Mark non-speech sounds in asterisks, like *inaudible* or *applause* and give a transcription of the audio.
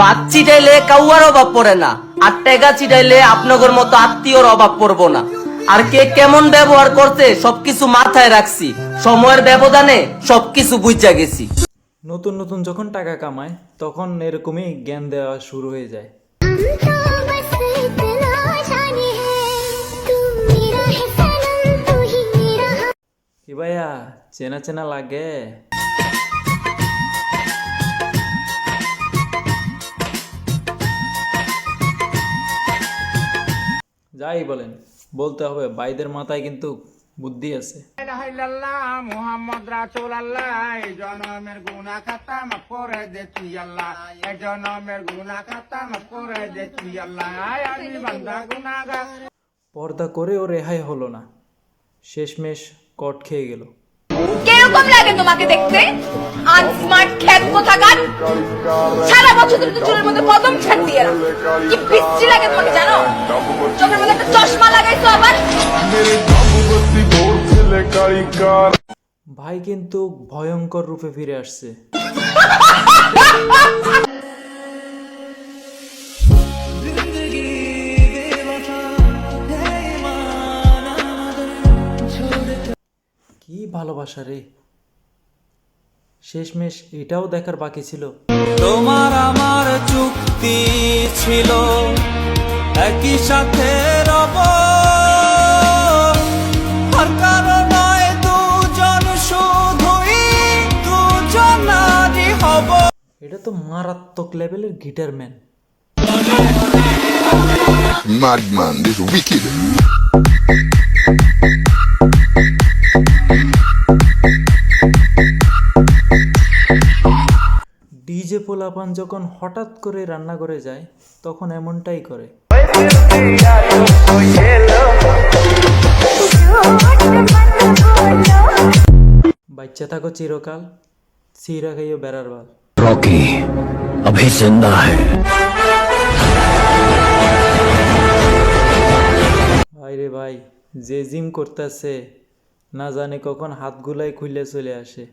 বাচ্চি চাইলে কাউয়ার অভাব পড়ে না আর টেগা চিটাইলে আপনাদের মতো আত্মীয়র অভাব পড়ব না। আর কে কেমন ব্যবহার করতে সবকিছু মাথায় রাখছি। সময়ের ব্যবধানে সবকিছু বুঝা গেছি। নতুন নতুন যখন টাকা কামায় তখন এরকমই জ্ঞান দেওয়া শুরু হয়ে যায়। কি ভাইয়া চেনা চেনা লাগে। যাই বলেন বলতে হবে বাইদের মাথায় কিন্তু বুদ্ধি আছে। জনমের খাতা মাফ করে দে তুই আল্লাহ জনমের গুনাহ খাতা মাফ করে দে তুই আল্লাহ আমি বান্দা গুনাহগার। পর্দা করেও রেহাই হলো না। শেষমেশ কট খেয়ে গেল। কীরকম লাগে তোমাকে দেখতে? আনস্মার্ট খ্যাত কোথাকার? সারা বছর তুমি তো চুলের মধ্যে কদম ছাড় দিয়ে। কি বিশ্রী লাগে তোমাকে জানো? চোখের মধ্যে একটা চশমা লাগাইছো আবার? ভাই কিন্তু ভয়ঙ্কর রূপে ফিরে আসছে। *laughs* কি ভালোবাসা রে? শেষমেশ এটাও দেখার বাকি ছিল। তোমার আমার চুক্তি ছিল। একই সাথে রব। আর কারও নয় দুজন শুধুই দুজনারই হব। এটা তো মারাত্মক লেভেলের guitar man. Madman, this wicked. যে পোলাপান যখন হঠাৎ করে রান্নাঘরে যায় তখন এমনটাই করে। বাচ্চা থাকো চিরকাল চিরা খাইও বেড়ার বাল। রকি অভি জিন্দা ভাই রে ভাই যে জিম করতেছে না জানে কখন হাতগুলাই খুলে চলে আসে।